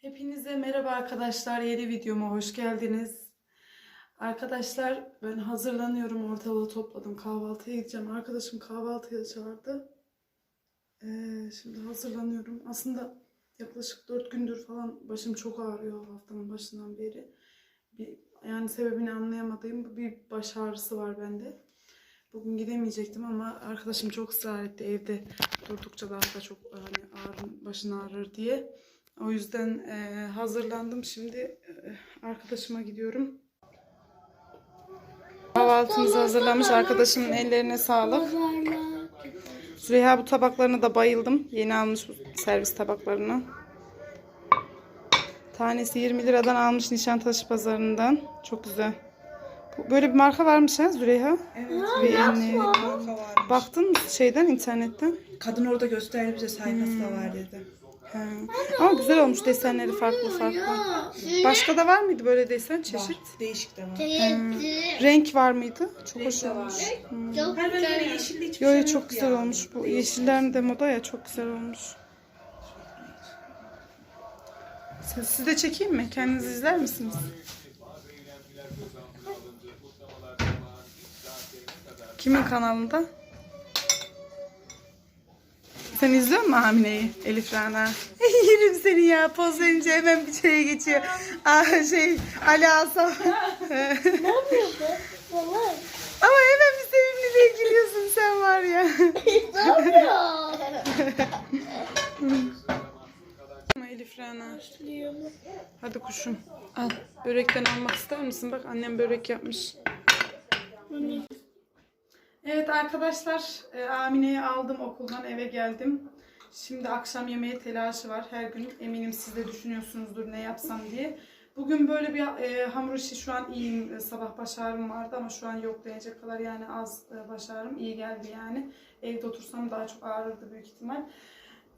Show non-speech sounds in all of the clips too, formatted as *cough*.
Hepinize merhaba arkadaşlar. Yeni videoma hoş geldiniz. Arkadaşlar ben hazırlanıyorum. Ortalığı topladım. Kahvaltıya gideceğim. Arkadaşım kahvaltıya çağırdı. Ee, şimdi hazırlanıyorum. Aslında yaklaşık 4 gündür falan başım çok ağrıyor haftanın başından beri. Bir, yani sebebini anlayamadığım bir baş ağrısı var bende. Bugün gidemeyecektim ama arkadaşım çok ısrar etti evde durdukça daha da çok hani ağrın, başın ağrır diye. O yüzden e, hazırlandım. Şimdi e, arkadaşıma gidiyorum. Kahvaltımızı hazırlamış. Arkadaşımın ellerine sağlık. Züleyha bu tabaklarına da bayıldım. Yeni almış bu servis tabaklarını. Tanesi 20 liradan almış Nişantaşı pazarından. Çok güzel. Böyle bir marka varmış ha Züleyha. Evet. Bir Marka varmış. Baktın mı şeyden internetten? Kadın orada gösterdi bize sayfası da var dedi. He. Ama güzel olmuş desenleri farklı farklı. Başka da var mıydı böyle desen çeşit? Var. Değişik de var. Renk var mıydı? Çok hoş de var. olmuş. Her böyle yeşilli hiçbir Yo şey yo çok yok güzel ya. olmuş bu. Yeşillerin de moda ya çok güzel olmuş. Siz, siz de çekeyim mi? Kendiniz izler misiniz? Kimin kanalında? Sen izliyor musun Hamine'yi Elif Rana? *laughs* Yerim seni ya poz verince hemen bir şeye geçiyor. Aa, şey Ali Asaf. *laughs* Ama hemen bir sevimliliğe giriyorsun sen var ya. *laughs* Ama Elif Rana. Hadi kuşum. Al. Börekten almak ister misin? Bak annem börek yapmış. Evet arkadaşlar, e, Amine'yi aldım okuldan eve geldim. Şimdi akşam yemeği telaşı var. Her gün eminim siz de düşünüyorsunuzdur ne yapsam diye. Bugün böyle bir e, hamur işi şu an iyiyim. E, sabah baş ağrım vardı ama şu an yok denecek kadar yani az e, baş ağrım iyi geldi yani. Evde otursam daha çok ağrırdı büyük ihtimal.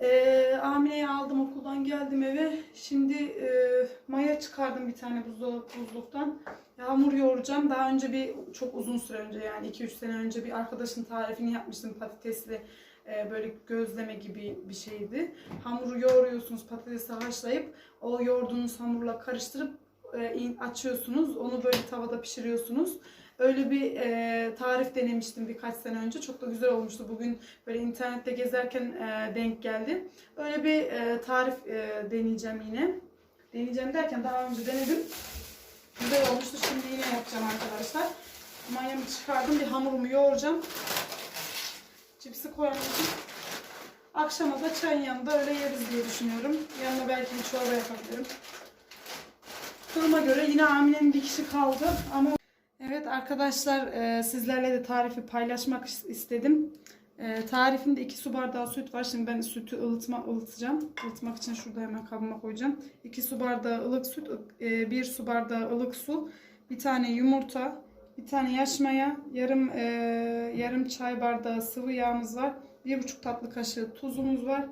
E, Amine'yi aldım okuldan geldim eve. Şimdi e, maya çıkardım bir tane buzdolabı buzluktan. Hamur yoğuracağım. Daha önce bir çok uzun süre önce yani 2-3 sene önce bir arkadaşın tarifini yapmıştım patatesli e, böyle gözleme gibi bir şeydi. Hamuru yoğuruyorsunuz patatesi haşlayıp o yoğurduğunuz hamurla karıştırıp e, açıyorsunuz. Onu böyle tavada pişiriyorsunuz. Öyle bir e, tarif denemiştim birkaç sene önce. Çok da güzel olmuştu. Bugün böyle internette gezerken e, denk geldi. Öyle bir e, tarif e, deneyeceğim yine. Deneyeceğim derken daha önce denedim. Güzel olmuştu. Şimdi yine yapacağım arkadaşlar. Mayamı çıkardım. Bir hamurumu yoğuracağım. Cipsi koyalım. Akşama da çayın yanında öyle yeriz diye düşünüyorum. Yanına belki bir çorba yapabilirim. Duruma göre yine Amine'nin bir kişi kaldı ama Evet arkadaşlar e, sizlerle de tarifi paylaşmak is- istedim. E, tarifinde 2 su bardağı süt var. Şimdi ben sütü ılıtma ılıtacağım. Ilıtmak için şurada hemen kabıma koyacağım. 2 su bardağı ılık süt, 1 su bardağı ılık su, bir tane yumurta, bir tane yaş maya, yarım e, yarım çay bardağı sıvı yağımız var. 1,5 tatlı kaşığı tuzumuz var.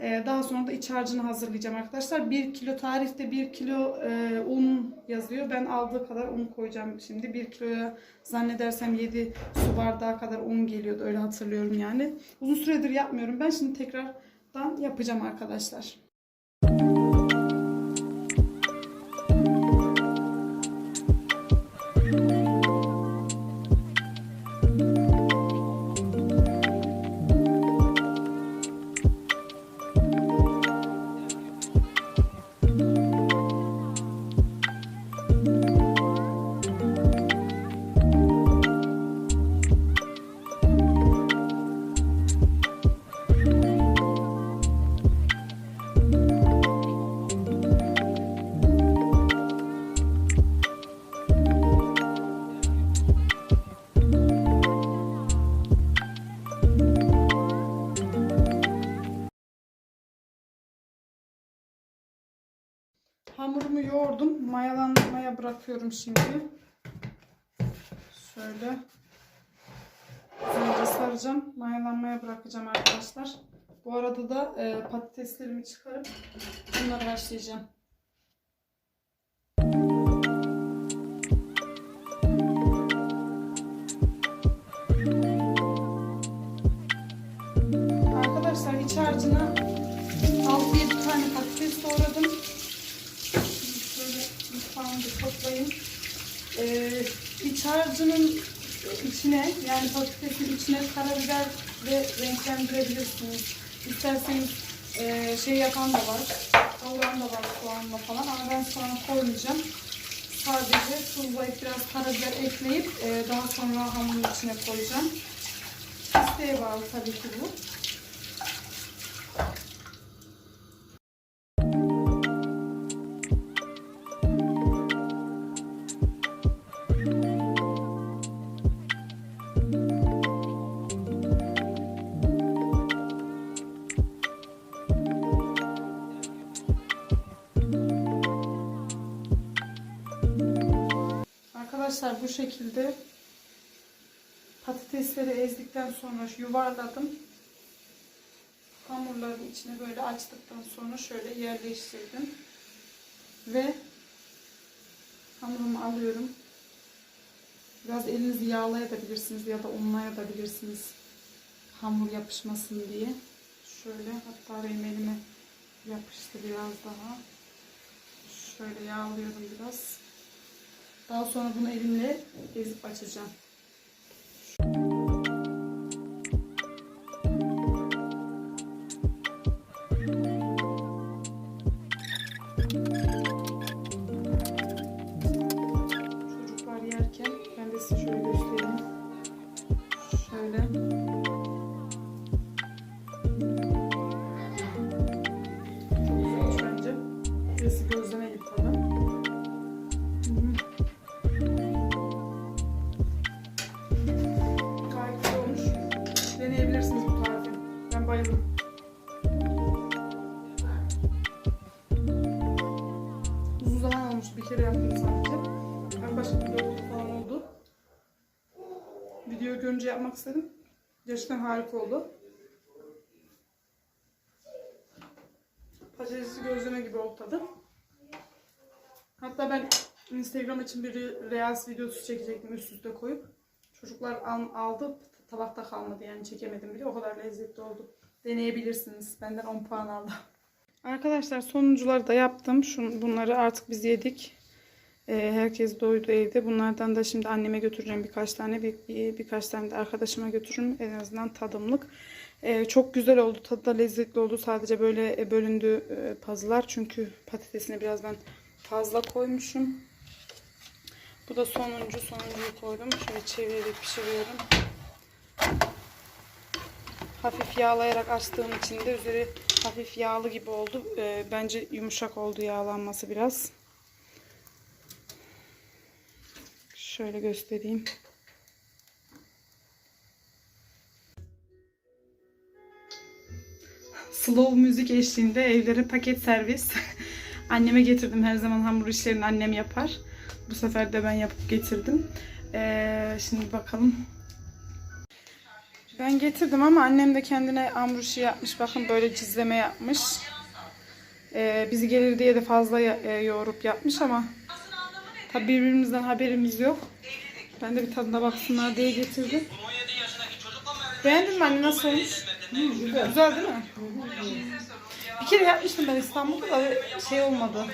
E, daha sonra da iç harcını hazırlayacağım arkadaşlar. 1 kilo tarifte 1 kilo e, un yazıyor. Ben aldığı kadar un koyacağım şimdi. 1 kiloya zannedersem 7 su bardağı kadar un geliyordu. Öyle hatırlıyorum yani. Uzun süredir yapmıyorum. Ben şimdi tekrardan yapacağım arkadaşlar. Hamurumu yoğurdum. Mayalanmaya bırakıyorum şimdi. Şöyle. Güzelce saracağım. Mayalanmaya bırakacağım arkadaşlar. Bu arada da e, patateslerimi çıkarıp bunlara başlayacağım. Arkadaşlar iç harcına 6-7 tane patates doğradım. Da toplayayım. Ee, iç harcının içine yani patatesin içine karabiber ve renklendirebilirsiniz. İsterseniz e, şey yapan da var. Kavuran da var soğanla falan ama ben soğan koymayacağım. Sadece tuzlayıp biraz karabiber ekleyip e, daha sonra hamurun içine koyacağım. İsteğe bağlı tabii ki bu. Arkadaşlar bu şekilde patatesleri ezdikten sonra yuvarladım. Hamurların içine böyle açtıktan sonra şöyle yerleştirdim. Ve hamurumu alıyorum. Biraz elinizi yağlayabilirsiniz ya da unlayabilirsiniz. Hamur yapışmasın diye. Şöyle hatta benim elime yapıştı biraz daha. Şöyle yağlıyorum biraz. Daha sonra bunu elimle ezip açacağım. Bir kere yaptım sadece. Yaklaşık bir dört yıl falan oldu. Video görünce yapmak istedim. Gerçekten harika oldu. Patatesli gözleme gibi oldu tadı. Hatta ben Instagram için bir Reels videosu çekecektim üst üste koyup. Çocuklar al- aldı, tabakta kalmadı yani çekemedim bile. O kadar lezzetli oldu. Deneyebilirsiniz. Benden 10 puan aldı. Arkadaşlar sonuncuları da yaptım. Şun, bunları artık biz yedik. Ee, herkes doydu evde. Bunlardan da şimdi anneme götüreceğim birkaç tane. Bir, bir- birkaç tane de arkadaşıma götürürüm. En azından tadımlık. Ee, çok güzel oldu. Tadı da lezzetli oldu. Sadece böyle e, bölündü e, pazılar. Çünkü patatesini biraz ben fazla koymuşum. Bu da sonuncu. Sonuncuyu koydum. Şöyle çevirerek pişiriyorum. Hafif yağlayarak açtığım için de üzeri hafif yağlı gibi oldu. Ee, bence yumuşak oldu yağlanması biraz. Şöyle göstereyim. Slow müzik eşliğinde evlere paket servis. *laughs* Anneme getirdim. Her zaman hamur işlerini annem yapar. Bu sefer de ben yapıp getirdim. Ee, şimdi bakalım. Ben getirdim ama annem de kendine hamur işi yapmış. Bakın böyle cizleme yapmış. Ee, bizi gelir diye de fazla e, yoğurup yapmış ama tabi birbirimizden haberimiz yok. Ben de bir tadına baksınlar diye getirdim. Beğendin mi anne nasıl olmuş? güzel. güzel değil mi? Bir kere yapmıştım ben İstanbul'da da şey olmadı.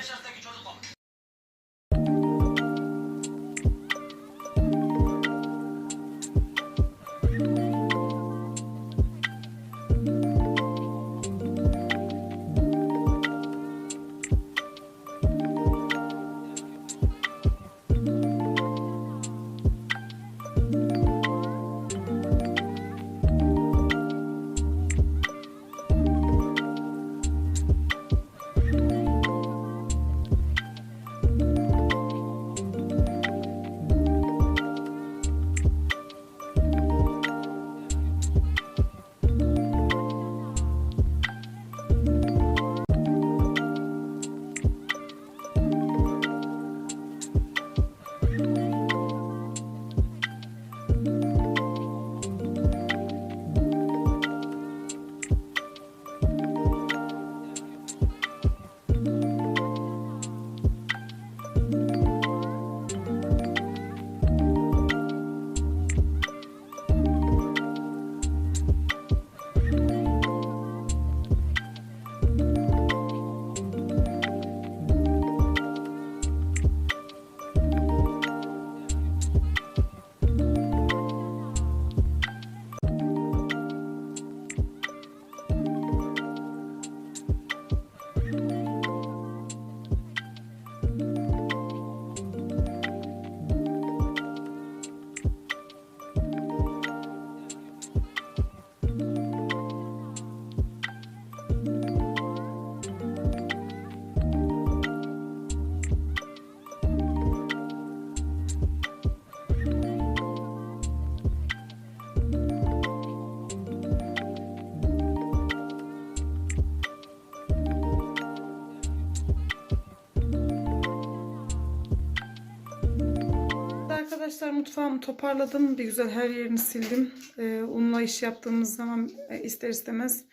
Arkadaşlar mutfağımı toparladım. Bir güzel her yerini sildim. Ee, unla iş yaptığımız zaman e, ister istemez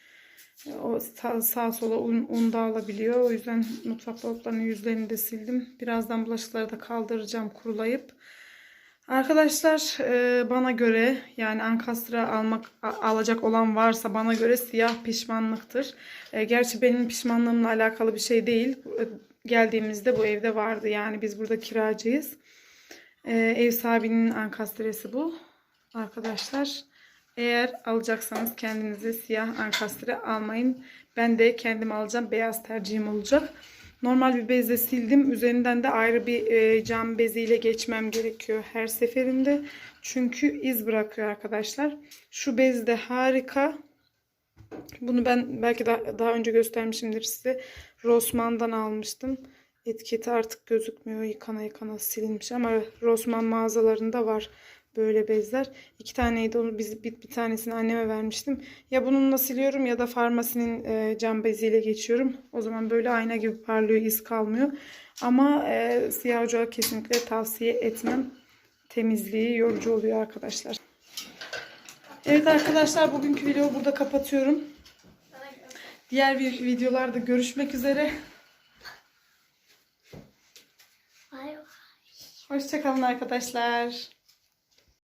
e, o sağ, sağa sola un, un dağılabiliyor. O yüzden mutfak dolaplarının yüzlerini de sildim. Birazdan bulaşıkları da kaldıracağım kurulayıp. Arkadaşlar e, bana göre yani ankastra almak alacak olan varsa bana göre siyah pişmanlıktır. E, gerçi benim pişmanlığımla alakalı bir şey değil. E, Geldiğimizde bu evde vardı yani biz burada kiracıyız. E, ev sahibinin ankastresi bu arkadaşlar. Eğer alacaksanız kendinize siyah ankastre almayın. Ben de kendim alacağım. Beyaz tercihim olacak. Normal bir bezle sildim. Üzerinden de ayrı bir e, cam beziyle geçmem gerekiyor her seferinde. Çünkü iz bırakıyor arkadaşlar. Şu bez de harika. Bunu ben belki daha, daha önce göstermişimdir size. Rossmann'dan almıştım. Etiketi artık gözükmüyor. Yıkana yıkana silinmiş ama Rossmann mağazalarında var böyle bezler. İki taneydi onu biz bir, bir tanesini anneme vermiştim. Ya bununla siliyorum ya da farmasinin e, cam beziyle geçiyorum. O zaman böyle ayna gibi parlıyor, iz kalmıyor. Ama e, siyah ocağı kesinlikle tavsiye etmem. Temizliği yorucu oluyor arkadaşlar. Evet arkadaşlar bugünkü videoyu burada kapatıyorum. Diğer bir videolarda görüşmek üzere. Hoşçakalın arkadaşlar.